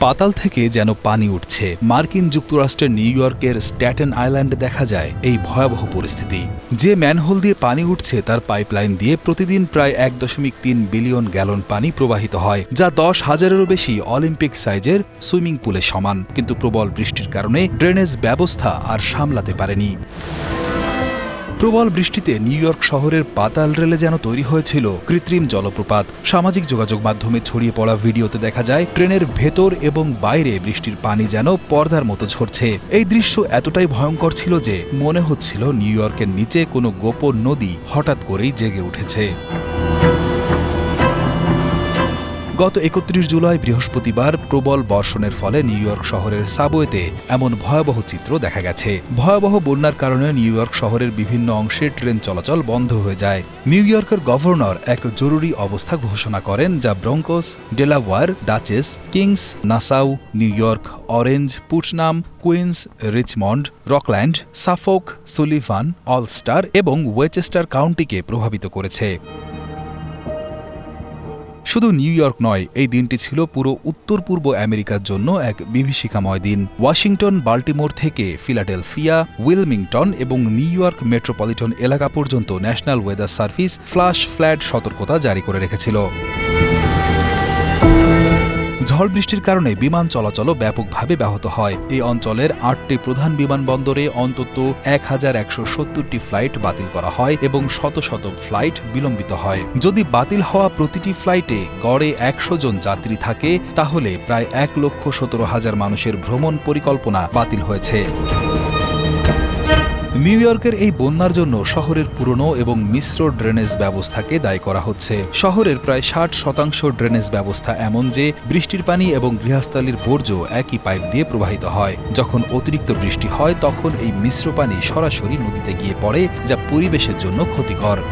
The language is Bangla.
পাতাল থেকে যেন পানি উঠছে। মার্কিন যুক্তরাষ্ট্রের নিউ ইয়র্কের স্ট্যাটেন আইল্যান্ডে দেখা যায় এই ভয়াবহ পরিস্থিতি। যে ম্যানহোল দিয়ে পানি উঠছে, তার পাইপলাইন দিয়ে প্রতিদিন প্রায় এক দশমিক তিন বিলিয়ন গ্যালন পানি প্রবাহিত হয়, যা দশ হাজারেরও বেশি অলিম্পিক সাইজের সুইমিং পুলের সমান। কিন্তু প্রবল বৃষ্টির কারণে ড্রেনেজ ব্যবস্থা আর সামলাতে পারেনি। প্রবল বৃষ্টিতে নিউ ইয়র্ক শহরের পাতাল রেলে যেন তৈরি হয়েছিল কৃত্রিম জলপ্রপাত। সামাজিক যোগাযোগ মাধ্যমে ছড়িয়ে পড়া ভিডিওতে দেখা যায়, ট্রেনের ভেতর এবং বাইরে বৃষ্টির পানি যেন পর্দার মতো ঝরছে। এই দৃশ্য এতটাই ভয়ঙ্কর ছিল যে মনে হচ্ছিল নিউ ইয়র্কের নিচে কোনো গোপন নদী হঠাৎ করেই জেগে উঠেছে। গত একত্রিশ জুলাই বৃহস্পতিবার প্রবল বর্ষণের ফলে নিউ ইয়র্ক শহরের সাবওয়েতে এমন ভয়াবহ চিত্র দেখা গেছে। ভয়াবহ বন্যার কারণে নিউ ইয়র্ক শহরের বিভিন্ন অংশে ট্রেন চলাচল বন্ধ হয়ে যায়। নিউ ইয়র্কের গভর্নর এক জরুরি অবস্থা ঘোষণা করেন যা Bronx Delaware, Dutchess, Kings, Nassau, New York, Orange, Putnam, Queens, Richmond, Rockland, Suffolk, Sullivan, Ulster এবং ওয়েচেস্টার কাউন্টিকে প্রভাবিত করেছে। শুধু নিউ ইয়র্ক নয়, এই দিনটি ছিল পুরো উত্তর পূর্ব আমেরিকার জন্য এক বিভীষিকাময় দিন। ওয়াশিংটন, বাল্টিমোর থেকে ফিলাডেলফিয়া, উইলমিংটন এবং নিউ ইয়র্ক মেট্রোপলিটন এলাকা পর্যন্ত national weather service flash flood সতর্কতা জারি করে রেখেছিল। ঝড় বৃষ্টির কারণে বিমান চলাচলও ব্যাপকভাবে ব্যাহত হয়। এই অঞ্চলের আটটি প্রধান বিমানবন্দরে অন্তত এক হাজার একশো সত্তরটি ফ্লাইট বাতিল করা হয় এবং শত শত ফ্লাইট বিলম্বিত হয়। যদি বাতিল হওয়া প্রতিটি ফ্লাইটে গড়ে একশো জন যাত্রী থাকে, তাহলে প্রায় এক লক্ষ সতেরো হাজার মানুষের ভ্রমণ পরিকল্পনা বাতিল হয়েছে। নিউ ইয়র্কের এই বন্যার জন্য শহরের পুরনো এবং মিশ্র ড্রেনেজ ব্যবস্থাকে দায়ী করা হচ্ছে। শহরের প্রায় ষাট শতাংশ ড্রেনেজ ব্যবস্থা এমন যে, বৃষ্টির পানি এবং গৃহস্থালির বর্জ্য একই পাইপ দিয়ে প্রবাহিত হয়। যখন অতিরিক্ত বৃষ্টি হয়, তখন এই মিশ্র পানি সরাসরি নদীতে গিয়ে পড়ে, যা পরিবেশের জন্য ক্ষতিকর।